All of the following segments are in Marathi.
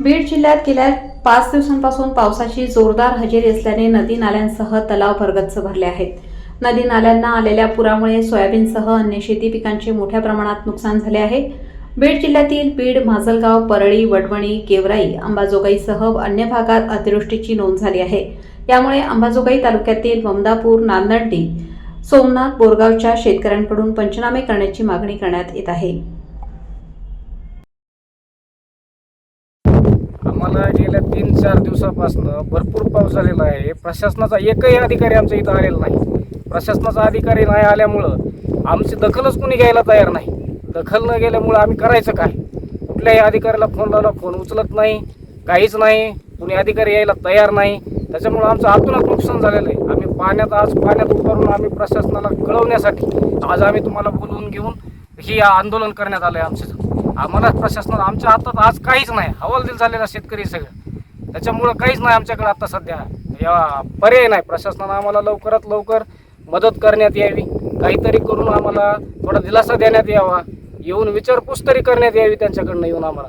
बीड जिल्ह्यात गेल्या पाच दिवसांपासून पावसाची जोरदार हजेरी असल्याने नदी नाल्यांसह तलाव भरगच्च भरले आहेत. नदी नाल्यांना आलेल्या पुरामुळे सोयाबीनसह अन्य शेती पिकांचे मोठ्या प्रमाणात नुकसान झाले आहे. बीड जिल्ह्यातील बीड माजलगाव परळी वडवणी गेवराई अंबाजोगाईसह अन्य भागात अतिवृष्टीची नोंद झाली आहे. यामुळे अंबाजोगाई तालुक्यातील ममदापूर नांदंडी सोमनाथ बोरगावच्या शेतकऱ्यांकडून पंचनामे करण्याची मागणी करण्यात येत आहे. आम्हाला गेल्या तीन चार दिवसापासून भरपूर पाऊस झालेला आहे. प्रशासनाचा एकही अधिकारी आमच्या इथं आलेला नाही. प्रशासनाचा अधिकारी नाही आल्यामुळं आमची दखलच कुणी घ्यायला तयार नाही. दखल न गेल्यामुळं आम्ही करायचं काय? कुठल्याही अधिकाऱ्याला फोन लावला फोन उचलत नाही काहीच नाही. कुणी अधिकारी यायला तयार नाही. त्याच्यामुळं आमचं आतूनच नुकसान झालेलं आहे. आम्ही पाण्यात आज पाण्यात उभारून आम्ही प्रशासनाला कळवण्यासाठी आज आम्ही तुम्हाला बोलवून घेऊन ही आंदोलन करण्यात आलं आहे आमचं. आम्हाला प्रशासनाला आमच्या हातात आज काहीच नाही. हवालदिल झालेला शेतकरी सगळं. त्याच्यामुळं काहीच नाही आमच्याकडे आता सध्या. या पर्याय नाही. प्रशासनानं आम्हाला लवकरात लवकर मदत करण्यात यावी. काहीतरी करून आम्हाला थोडा दिलासा देण्यात यावा. येऊन विचारपूस तरी करण्यात यावी त्यांच्याकडनं येऊन आम्हाला.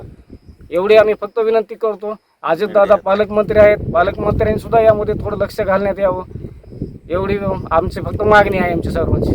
एवढी आम्ही फक्त विनंती करतो. अजितदादा पालकमंत्री आहेत. पालकमंत्र्यांनी सुद्धा यामध्ये थोडं लक्ष घालण्यात यावं. एवढी आमची फक्त मागणी आहे आमची सर्वांची.